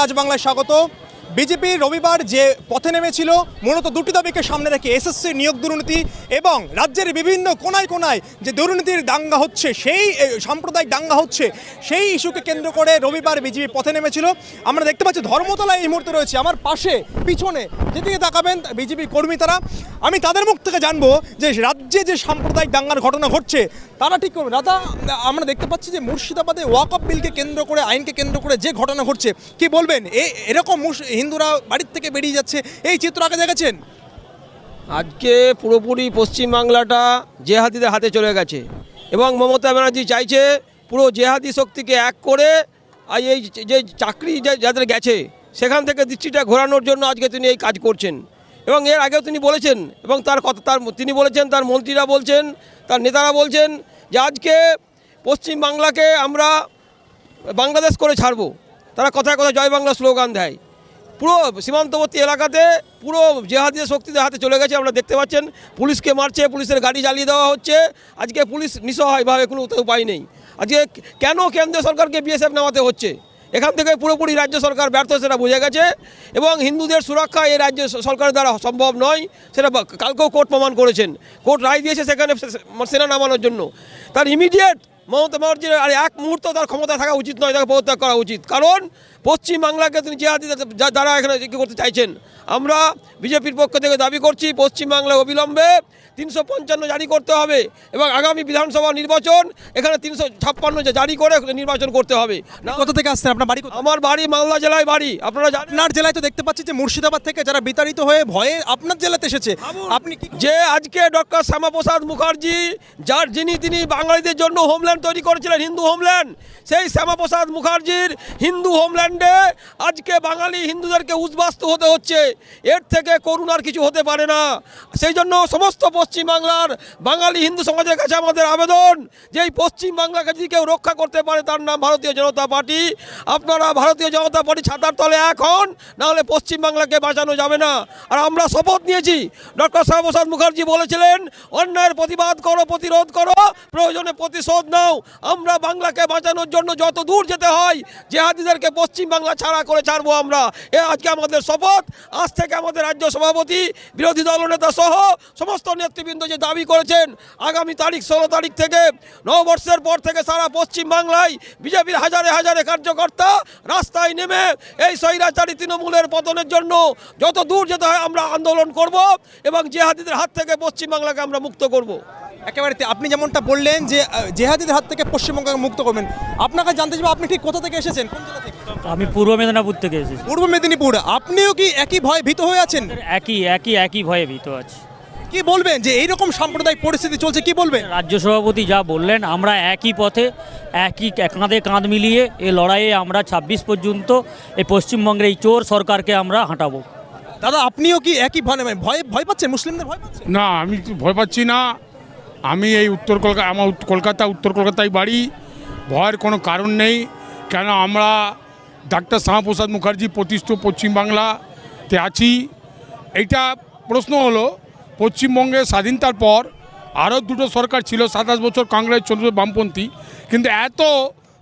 রাজবাংলায় স্বাগত। বিজেপি রবিবার যে পথে নেমেছিল, মূলত দুটি দাবিকে সামনে রেখে এসএসসি নিয়োগ দুর্নীতি এবং রাজ্যের বিভিন্ন কোনায় কোনায় যে দুর্নীতির দাঙ্গা হচ্ছে, সেই সাম্প্রদায়িক দাঙ্গা হচ্ছে, সেই ইস্যুকে কেন্দ্র করে রবিবার বিজেপি পথে নেমেছিল। আমরা দেখতে পাচ্ছি ধর্মতলায় এই মুহূর্তে রয়েছে। আমার পাশে, পিছনে যেদিকে তাকাবেন বিজেপি কর্মী তারা, আমি তাদের মুখ থেকে জানব যে রাজ্যে যে সাম্প্রদায়িক দাঙ্গার ঘটনা ঘটছে, তারা ঠিক করবে দাদা আমরা দেখতে পাচ্ছি যে মুর্শিদাবাদে ওয়াকআপ বিলকে কেন্দ্র করে, আইনকে কেন্দ্র করে যে ঘটনা ঘটছে, কি বলবেন? এরকম হিন্দুরা বাড়ির থেকে বেরিয়ে যাচ্ছে। এই চিত্র আগে দেখেছেন? আজকে পুরোপুরি পশ্চিমবাংলাটা জেহাদিদের হাতে চলে গেছে এবং মমতা ব্যানার্জি চাইছে পুরো জেহাদি শক্তিকে এক করে আর এই যে চাকরি যে যাদের গেছে, সেখান থেকে দৃষ্টিটা ঘোরানোর জন্য আজকে তিনি এই কাজ করছেন। এবং এর আগেও তিনি বলেছেন এবং তার কথা, তার, তিনি বলেছেন, তার মন্ত্রীরা বলছেন, তার নেতারা বলছেন যে আজকে পশ্চিমবাংলাকে আমরা বাংলাদেশ করে ছাড়বো। তারা কথায় কথায় জয় বাংলা স্লোগান দেয়। পুরো সীমান্তবর্তী এলাকাতে পুরো জেহাদিদের শক্তিদের হাতে চলে গেছে আমরা দেখতে পাচ্ছেন। পুলিশকে মারছে, পুলিশের গাড়ি জ্বালিয়ে দেওয়া হচ্ছে। আজকে পুলিশ নিঃসহায়ভাবে কোনো উপায় নেই। আজকে কেন কেন্দ্রীয় সরকারকে বিএসএফ নামাতে হচ্ছে? এখান থেকে পুরোপুরি রাজ্য সরকার ব্যর্থ, সেটা বোঝা গেছে। এবং হিন্দুদের সুরক্ষা এই রাজ্য সরকারের দ্বারা সম্ভব নয়, সেটা কালকেও কোর্ট প্রমাণ করেছেন। কোর্ট রায় দিয়েছে সেখানে সেনা নামানোর জন্য। তার ইমিডিয়েট মমতা ব্যানার্জির আর এক মুহূর্ত তার ক্ষমতা থাকা উচিত নয় তাকে পদত্যাগ করা উচিত। কারণ পশ্চিমবাংলাকে তিনি জেহাদি যারা এখানে কি করতে চাইছেন আমরা বিজেপির পক্ষ থেকে দাবি করছি পশ্চিমবাংলায় অবিলম্বে তিনশো পঞ্চান্ন জারি করতে হবে এবং আগামী বিধানসভা নির্বাচন এখানে তিনশো ছাপ্পান্ন জারি করে নির্বাচন করতে হবে। না কোথা থেকে আসছেন? আপনার বাড়ি আমার বাড়ি মালদা জেলায় বাড়ি। আপনারা আপনার জেলায় তো দেখতে পাচ্ছি যে মুর্শিদাবাদ থেকে যারা বিতাড়িত হয়ে ভয়ে আপনার জেলাতে এসেছে। আপনি যে আজকে ডক্টর শ্যামাপ্রসাদ মুখার্জি যার যিনি তিনি বাঙালিদের জন্য হোমল্যান্ড তৈরি করেছিলেন, হিন্দু হোমল্যান্ড সেই শ্যামাপ্রসাদ মুখার্জির হিন্দু হোমল্যান্ডে আজকে বাঙালি হিন্দুদেরকে উদ্বাস্তু হতে হচ্ছে। এর থেকে করুণার কিছু হতে পারে না। সেই জন্য সমস্ত পশ্চিমবাংলার বাঙালি হিন্দু সমাজের কাছে আমাদের আবেদন যে এই পশ্চিমবাংলাকে যদি কেউ রক্ষা করতে পারে, তার নাম ভারতীয় জনতা পার্টি। আপনারা ভারতীয় জনতা পার্টি ছাতার তলে এক হন, নাহলে পশ্চিমবাংলাকে বাঁচানো যাবে না। আর আমরা শপথ নিয়েছি। ডক্টর শ্যামপ্রসাদ মুখার্জি বলেছিলেন, অন্যায়ের প্রতিবাদ করো, প্রতিরোধ করো, প্রয়োজনে প্রতিশোধ নাও আমরা বাংলাকে বাঁচানোর জন্য যত দূর যেতে হয়, জেহাদিদেরকে পশ্চিমবাংলা ছাড়া করে ছাড়বো আমরা। এ আজকে আমাদের শপথ, আজ থেকে আমাদের রাজ্য সভাপতি, বিরোধী দলনেতা সহ সমস্ত নেতৃবৃন্দ যে দাবি করেছেন, আগামী তারিখ ষোলো তারিখ থেকে নববর্ষের পর থেকে সারা পশ্চিমবাংলায় বিজেপির হাজারে হাজারে কার্যকর্তা রাস্তায় নেমে এই স্বৈরাচারী তৃণমূলের পতনের জন্য যত দূর যেতে হয় আমরা আন্দোলন করব এবং জেহাদিদের হাত থেকে পশ্চিমবাংলাকে আমরা মুক্ত করব। একেবারে আপনি যেমনটা বললেন যে জেহাদিদের হাত থেকে পশ্চিমবঙ্গকে মুক্ত করবেন আপনাকে জানতে চাইব আপনি ঠিক কোথা থেকে এসেছেন? কোন জেলা থেকে? আমি পূর্ব মেদিনীপুর থেকে এসেছি। পূর্ব মেদিনীপুর। আপনিও কি একই ভয় ভীত হয়ে আছেন? একই একই একই ভয়ে ভীত আছি। কি বলবেন যে এইরকম সাম্প্রদায়িক পরিস্থিতি চলছে কি বলবেন? রাজ্য সভাপতি যা বললেন আমরা একই পথে একই কাঁধে কাঁধ মিলিয়ে এ লড়াইয়ে আমরা ২৬ পর্যন্ত এই পশ্চিমবঙ্গের এই চোর সরকারকে আমরা হাঁটাবো। দাদা আপনিও কি একই ভয় ভয় ভয় পাচ্ছেন? মুসলিমদের ভয় পাচ্ছেন? না আমি ভয় পাচ্ছি না। আমি এই উত্তর কলকাতা, আমার কলকাতা, উত্তর কলকাতায় বাড়ি। ভয়ের কোনো কারণ নেই। কেন আমরা ডাক্তার শ্যামাপ্রসাদ মুখার্জি প্রতিষ্ঠিত পশ্চিমবাংলাতে আছি। এইটা প্রশ্ন হলো, পশ্চিমবঙ্গে স্বাধীনতার পর আরও দুটো সরকার ছিল, সাতাশ বছর কংগ্রেস চন্দ্র বামপন্থী। কিন্তু এত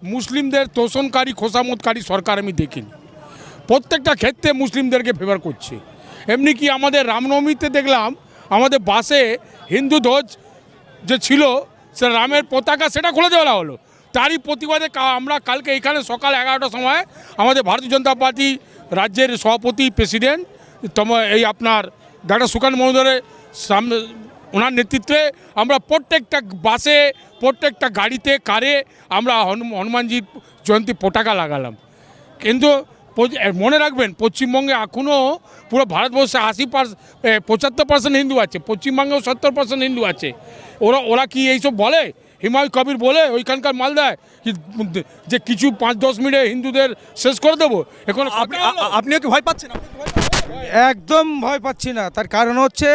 মুসলিমদের তোষণকারী, খোসামতকারী সরকার আমি দেখিনি। প্রত্যেকটা ক্ষেত্রে মুসলিমদেরকে ফেভার করছে। এমনি কি আমাদের রামনবমীতে দেখলাম, আমাদের বাসে হিন্দু ধ্বজ যে ছিল, সে রামের পতাকা সেটা খুলে দেওয়া হলো। তারই প্রতিবাদে আমরা কালকে এখানে সকাল এগারোটার সময় আমাদের ভারতীয় জনতা পার্টি রাজ্যের সভাপতি, প্রেসিডেন্ট, তম এই আপনার ডাক্তার সুকান মহোদয়ের সামনে ওনার নেতৃত্বে আমরা প্রত্যেকটা বাসে, প্রত্যেকটা গাড়িতে, কারে আমরা হনু- হনুমানজির জয়ন্তী পতাকা লাগালাম। কিন্তু মনে রাখবেন পশ্চিমবঙ্গে এখনও পুরো ভারতবর্ষে আশি পার্সেন্ট পঁচাত্তর পার্সেন্ট হিন্দু আছে পশ্চিমবঙ্গেও সত্তর পার্সেন্ট হিন্দু আছে। ওরা ওরা কি এইসব বলে? হিমায়ু কবির বলে ওইখানকার মালদায় যে কিছু পাঁচ দশ মিনিটে হিন্দুদের শেষ করে দেবো? এখন আপনিও কি ভয় পাচ্ছেন? একদম ভয় পাচ্ছি না। তার কারণ হচ্ছে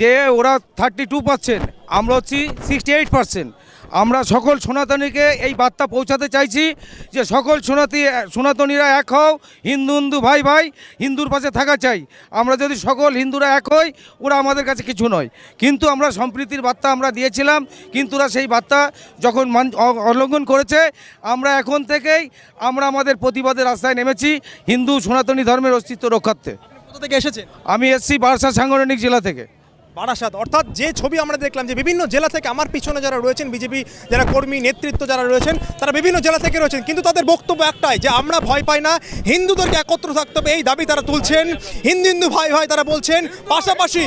যে ওরা থার্টি টু পার্সেন্ট আমরা হচ্ছি সিক্সটি এইট পার্সেন্ট আমরা সকল সনাতনীকে এই বার্তা পৌঁছাতে চাইছি যে সকল সনাতী সনাতনীরা এক হও হিন্দু হিন্দু ভাই ভাই হিন্দুর পাশে থাকা চাই। আমরা যদি সকল হিন্দুরা এক হই ওরা আমাদের কাছে কিছু নয়। কিন্তু আমরা সম্প্রীতির বার্তা আমরা দিয়েছিলাম কিন্তু ওরা সেই বার্তা যখন মান- অলঙ্ঘন করেছে আমরা এখন থেকেই আমরা আমাদের প্রতিবাদের রাস্তায় নেমেছি হিন্দু সনাতনী ধর্মের অস্তিত্ব রক্ষার্থে। থেকে এসেছেন আমি এসছি বারাসা সাংগঠনিক জেলা থেকে। বারাসাত। অর্থাৎ যে ছবি আমরা দেখলাম যে বিভিন্ন জেলা থেকে আমার পিছনে যারা রয়েছেন বিজেপি যারা কর্মী নেতৃত্ব যারা রয়েছেন তারা বিভিন্ন জেলা থেকে রয়েছেন। কিন্তু তাদের বক্তব্য একটাই যে আমরা ভয় পাই না হিন্দুদেরকে একত্র থাকতে হবে এই দাবি তারা তুলছেন। হিন্দু হিন্দু ভাই ভাই তারা বলছেন পাশাপাশি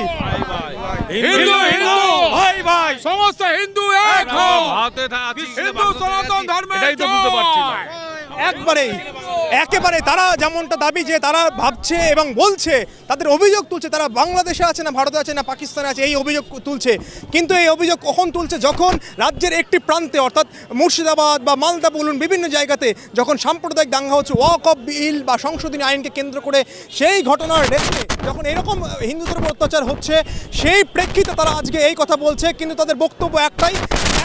হিন্দু হিন্দু ভাই ভাই। সমস্ত হিন্দু এক হও। হিন্দু সনাতন ধর্মের এটাই তো বুঝতে পারছি না একবারেই একেবারে তারা যেমনটা দাবি যে তারা ভাবছে এবং বলছে, তাদের অভিযোগ তুলছে, তারা বাংলাদেশে আছে না, ভারতে আছে না, পাকিস্তানে আছে, এই অভিযোগ তুলছে। কিন্তু এই অভিযোগ কখন তুলছে? যখন রাজ্যের একটি প্রান্তে, অর্থাৎ মুর্শিদাবাদ বা মালদা বলুন, বিভিন্ন জায়গাতে যখন সাম্প্রদায়িক দাঙ্গা হচ্ছে, ওয়াক অফ বিল বা সংশোধনী আইনকে কেন্দ্র করে সেই ঘটনার রেখে যখন এরকম হিন্দুদের উপর অত্যাচার হচ্ছে, সেই প্রেক্ষিতে তারা আজকে এই কথা বলছে, কিন্তু তাদের বক্তব্য একটাই,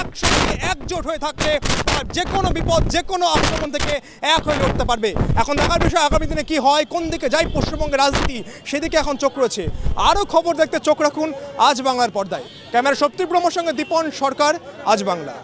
একসঙ্গে একজোট হয়ে থাকলে যে কোনো বিপদ যে কোনো আক্রমণ থেকে এক হয়ে লড়তে পারবে। এখন দেখার বিষয়, আগামী দিনে কি হয়, কোন দিকে যাই পশ্চিমবঙ্গের রাজনীতি, সেদিকে এখন চোখ রয়েছে। আরও খবর দেখতে চোখ রাখুন আজ বাংলার পর্দায়। ক্যামেরা শক্তিব্রহ্মর সঙ্গে দীপন সরকার, আজ বাংলা।